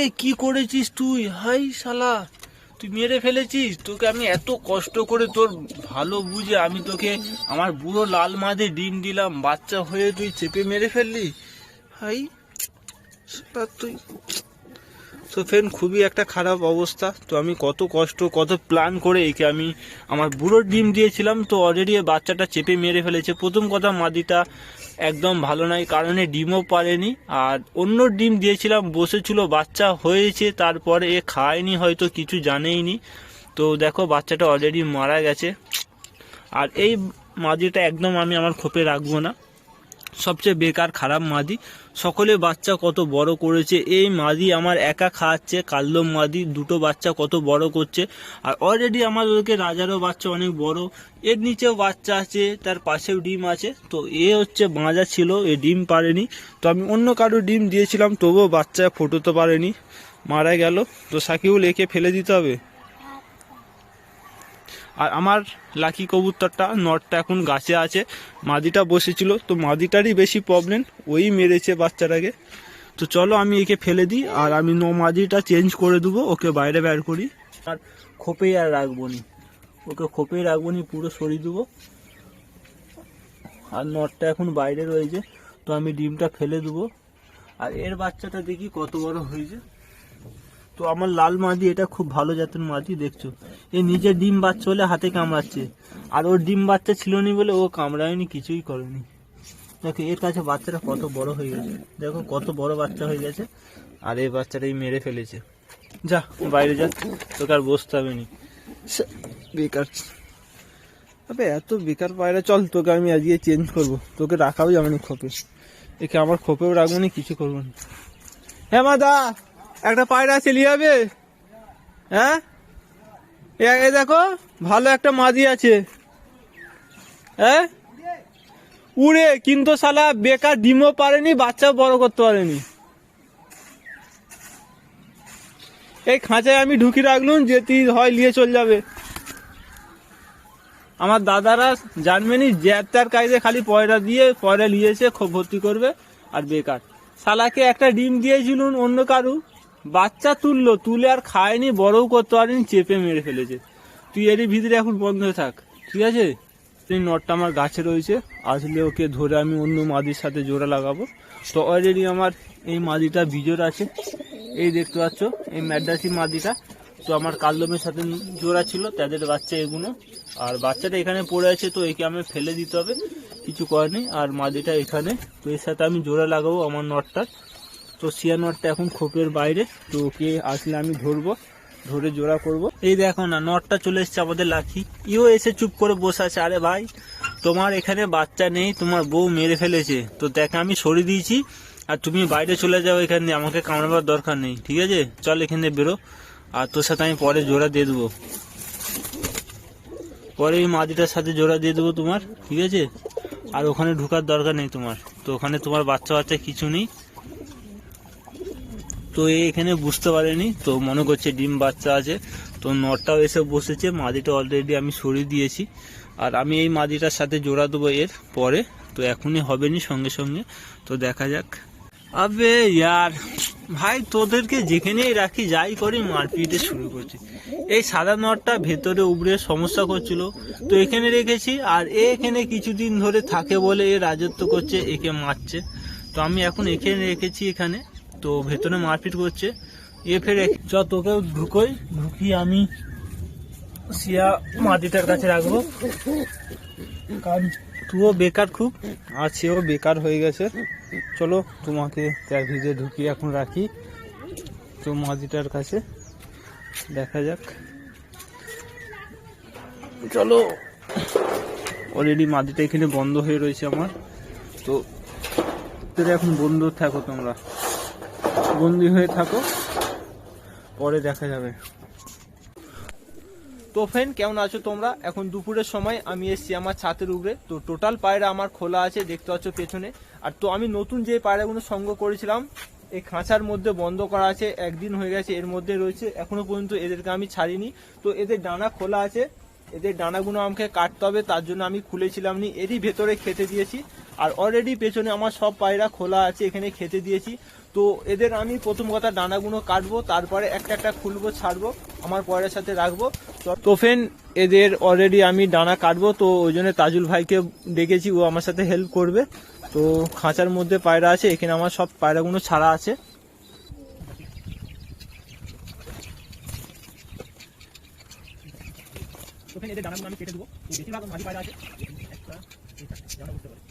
এই কি করেছিস তুই? হাই শালা, তুই মেরে ফেলেছিস? তোকে আমি এত কষ্ট করে তোর ভালো বুঝে আমি তোকে আমার বুড়ো লাল মাঝে ডিম দিলাম, বাচ্চা হয়ে তুই চেপে মেরে ফেললি? হাই তুই তো ফ্রেন্ড, খুবই একটা খারাপ অবস্থা। তো আমি কত কষ্ট, কত প্ল্যান করে একে আমি আমার বুড়োর ডিম দিয়েছিলাম, তো অলরেডি বাচ্চাটা চেপে মেরে ফেলেছে। প্রথম কথা, মাদিটা একদম ভালো নয়, কারণে ডিমও পারেনি। আর অন্য ডিম দিয়েছিলাম, বসেছিল, বাচ্চা হয়েছে, তারপরে এ খায়নি, হয়তো কিছু জানেইনি। তো দেখো, বাচ্চাটা অলরেডি মারা গেছে। আর এই মাদিটা একদম আমি আমার খোপে রাখব না। সবচেয়ে বেকার, খারাপ মাদি। সকলে বাচ্চা কত বড় করেছে। এই মাদি আমার একা খাওয়াচ্ছে কাল্লম মাদি, দুটো বাচ্চা কত বড় করছে। আর অলরেডি আমার ওদেরকে রাজারও বাচ্চা অনেক বড়। এর নিচেও বাচ্চা আছে, তার পাশেও ডিম আছে। তো এ হচ্ছে বাঁজা ছিল, এ ডিম পারেনি তো আমি অন্য কারও ডিম দিয়েছিলাম, তবুও বাচ্চা ফোটোতে পারেনি। মারা গেল। তো সাকিবুল একে ফেলে দিতে হবে। আর আমার লাকি কবুতরটা নটটা এখন গাছে আছে। মাদিটা বসেছিল, তো মাদিটারই বেশি প্রবলেম ওই মেরেছে বাচ্চাটাকে। তো চলো আমি একে ফেলে দিই, আর আমি ন মাদিটা চেঞ্জ করে দেবো, ওকে বাইরে বের করি। আর খোপেই আর রাখব নি। ওকে খোপেই রাখব নি, পুরো সরিয়ে দেবো। আর নটটা এখন বাইরে রয়েছে, তো আমি ডিমটা ফেলে দেবো। আর এর বাচ্চাটা দেখি কত বড় হয়েছে। তো আমার লাল মাদি, এটা খুব ভালো জাতের মাদি, দেখছ। এ নিজের ডিম বাচ্চা হলে হাতে কামড়াচ্ছে। আর ওর ডিম বাচ্চা ছিল নি বলে ও কামড়ায়নি, কিছুই করেনি। দেখো, এর কাছে বাচ্চাটা কত বড় হয়ে গেছে। দেখো, কত বড় বাচ্চা হয়ে গেছে। আর এই বাচ্চাটাই মেরে ফেলেছে। যা, বাইরে যা, তোকে আর বসতে হবে নি। বেকার। আবে, এত বেকার পায়রা, চল তোকে আমি আজকে চেঞ্জ করব। তোকে রাখাও যাবে না খোপে। একে আমার খোপেও রাখব না, কিছু করব না। হ্যাঁ মাদা! একটা পায়রা নিয়ে যাবে? হ্যাঁ? এ- দেখো, ভালো একটা মাদি আছে। হ্যাঁ? উড়ে, কিন্তু শালা বেকার ডিমও পারেনি বাচ্চা বড় করতে পারেনি। এই খাঁচায় আমি ঢুকি রাখলুম, যেটি হয় নিয়ে চলে যাবে। আমার দাদারা জানবেনি জ্যাতার কাজে খালি পয়রা দিয়ে, পয়রা নিয়েছে ভর্তি করবে, আর বেকার। শালাকে একটা ডিম দিয়েছিলুন অন্য কারু। বাচ্চা তুললো, তুলে আর খায়নি বড়ও করতে পারেনি, চেপে মেরে ফেলেছে। তুই এরই ভিতরে এখন বন্ধ হয়ে থাক, ঠিক আছে? এই নটটা আমার গাছে রয়েছে, আসলে ওকে ধরে আমি অন্য মাদির সাথে জোড়া লাগাবো। তো অলরেডি আমার এই মাদিটা বিজোর আছে। এই দেখতে পাচ্ছ, এই ম্যাডাসি মাদিটা। তো আমার কাল্লমের সাথে জোড়া ছিল, তাদের বাচ্চা এগুলো। আর বাচ্চাটা এখানে পড়ে আছে, তো একে আমি ফেলে দিতে হবে, কিছু করার নেই। আর মাদিটা এখানে, তো এর সাথে আমি জোড়া লাগাবো আমার নটটার। তো নটটা এখন খোপের বাইরে, তো ওকে আসলে আমি ধরবো, ধরে জোড়া করব। এই দেখো না, নটটা চলে এসছে আমাদের লাখি ইও এসে চুপ করে বসে আছে। আরে ভাই, তোমার এখানে বাচ্চা নেই, তোমার বউ মেরে ফেলেছে। তো দেখে, আমি সরিয়ে দিয়েছি, আর তুমি বাইরে চলে যাও এখান দিয়ে। আমাকে কামড়াবার দরকার নেই, ঠিক আছে? চল এখান বেরো। আর তোর সাথে আমি পরে জোড়া দিয়ে দেবো। পরে এই মাদিটার সাথে জোড়া দিয়ে দেবো তোমার, ঠিক আছে? আর ওখানে ঢুকার দরকার নেই তোমার। তো ওখানে তোমার বাচ্চা বাচ্চা কিছু নেই। তো এখানে বুঝতে পারেনি, তো মনে করছে ডিম বাচ্চা আছে। তো নটটাও এসে বসেছে, মাদিটা অলরেডি আমি সরিয়ে দিয়েছি। আর আমি এই মাদিটার সাথে জোড়া দেবো এর পরে, তো এখনই হবে নি সঙ্গে সঙ্গে। তো দেখা যাক। আবে ইয়ার, ভাই তোদেরকে যেখানেই রাখি, যাই করি, মারপিটে শুরু করছি। এই সাদা নটটা ভেতরে উবড়ে সমস্যা করছিল। তো এখানে রেখেছি, আর এ এখানে কিছুদিন ধরে থাকে বলে এ রাজত্ব করছে, একে মারছে। তো আমি এখন এখানে রেখেছি এখানে। তো ভেতরে মারপিট করছে। এ ফেরে চ, তোকেও ঢুকোই। ঢুকি আমি সিয়া মাটিটার কাছে রাখব। কারণ তুইও বেকার খুব, আর সেও বেকার হয়ে গেছে। চলো, তোমাকে তার ভিজে ঢুকিয়ে এখন রাখি। তো মাদিটার কাছে দেখা যাক। চলো অলরেডি মাদিটা এখানে বন্ধ হয়ে রয়েছে আমার। তো এখন বন্ধ থাকো তোমরা। বন্দি হয়ে থাকো। পরে দেখা যাবে। তো ফ্রেন্ড কেমন আছো তোমরা? এখন দুপুরের সময়, আমি এসেছি আমার ছাতের উপরে তো টোটাল পায়রা আমার খোলা আছে, দেখতে পাচ্ছ পেছনে। আর তো আমি নতুন যে পায়রাগুলো সংগ্রহ করেছিলাম, এই খাঁচার মধ্যে বন্ধ করা আছে, একদিন হয়ে গেছে, এর মধ্যে রয়েছে। এখনও পর্যন্ত এদেরকে আমি ছাড়িনি। তো এদের ডানা খোলা আছে এদের ডানাগুলো আমাকে কাটতে হবে, তার জন্য আমি খুলেছিলাম নি। এরই ভেতরে খেতে দিয়েছি। আর অলরেডি পেছনে আমার সব পায়রা খোলা আছে, এখানে খেতে দিয়েছি। তো এদের আমি প্রথম কথা ডানাগুলো কাটবো, তারপরে একটা একটা খুলবো, ছাড়বো, আমার পয়রার সাথে রাখব। তো- ফেন এদের অলরেডি আমি ডানা কাটবো, তো ওই জন্য তাজুল ভাইকে ডেকেছি, ও আমার সাথে হেল্প করবে। তো খাঁচার মধ্যে পায়রা আছে, এখানে আমার সব পায়রাগুলো ছাড়া আছে তো ফেন এদের দানাগুলো আমি কেটে দেবো বেশিরভাগ মাঝি পায়রা আছে একটা যেমন বুঝতে পারি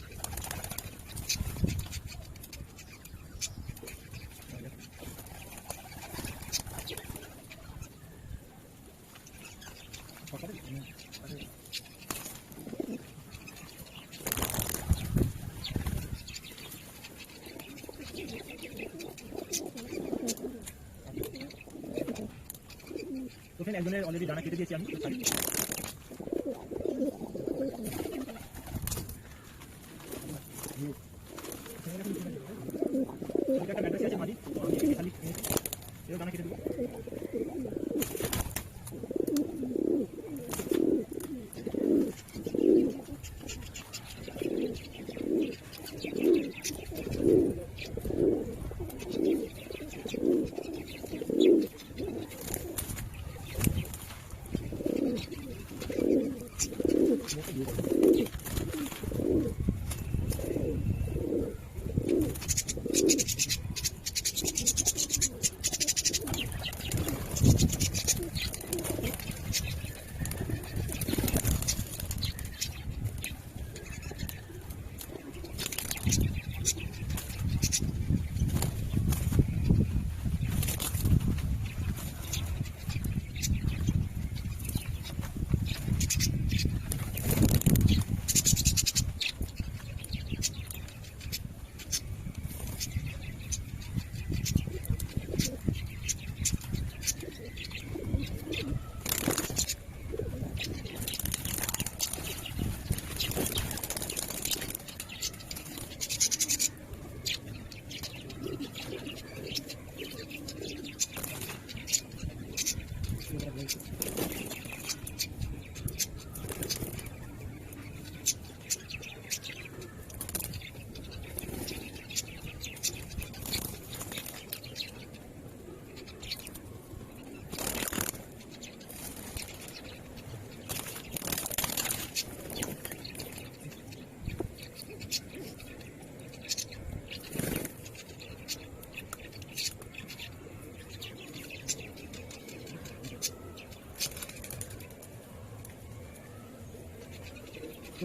দিয়েছেন একজনের অলরেডি দানা কেটে দিয়েছি আমি। দানা কেটে দেবো।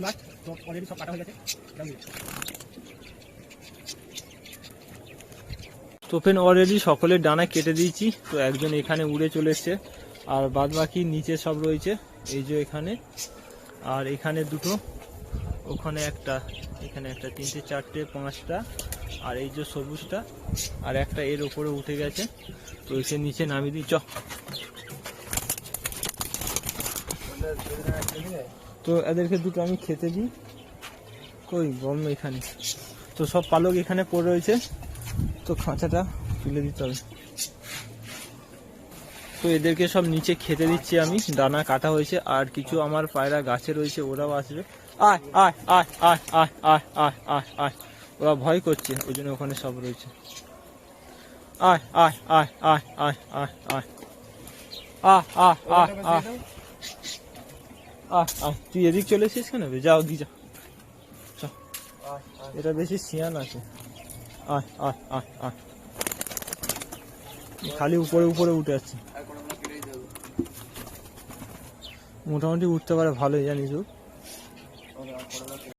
লাস্ট তো অলরেডি সব কাটা হয়ে গেছে। তো ফেন অলরেডি সকলের ডানা কেটে দিয়েছি, তো একজন এখানে উড়ে চলে এসছে, আর বাদ বাকি নিচে সব রয়েছে, এই যে এখানে। আর এখানে দুটো, ওখানে একটা, এখানে একটা তিনটে, চারটে, পাঁচটা, আর এই যে সবুজটা, আর একটা এর ওপরে উঠে গেছে, তো এসে নিচে নামিয়ে দিই, চ। তো এদেরকে দুটো আমি খেতে দিই কই গরম এখানে তো সব পালক এখানে পড়ে রয়েছে তো খাঁচাটা তুলে দিতে হবে তো এদেরকে সব নিচে খেতে দিচ্ছি আমি দানা কাটা হয়েছে আর কিছু আমার পায়রা গাছে রয়েছে ওরাও আসবে আয় আয় আয় আয় আয় আয় আয় আয় আয় ওরা ভয় করছে ওই জন্য ওখানে সব রয়েছে আয় আয় আয় আয় আয় আয় আয় আহ আহ আহ আহ আহ আহ, তুই এদিক চলে এসেছিস কেন? যাও দি যা। এটা বেশি সিয়ান আছে। আয় আয় আয় আয়। খালি উপরে উপরে উঠে যাচ্ছে মোটামুটি উঠতে পারে ভালোই, জানিস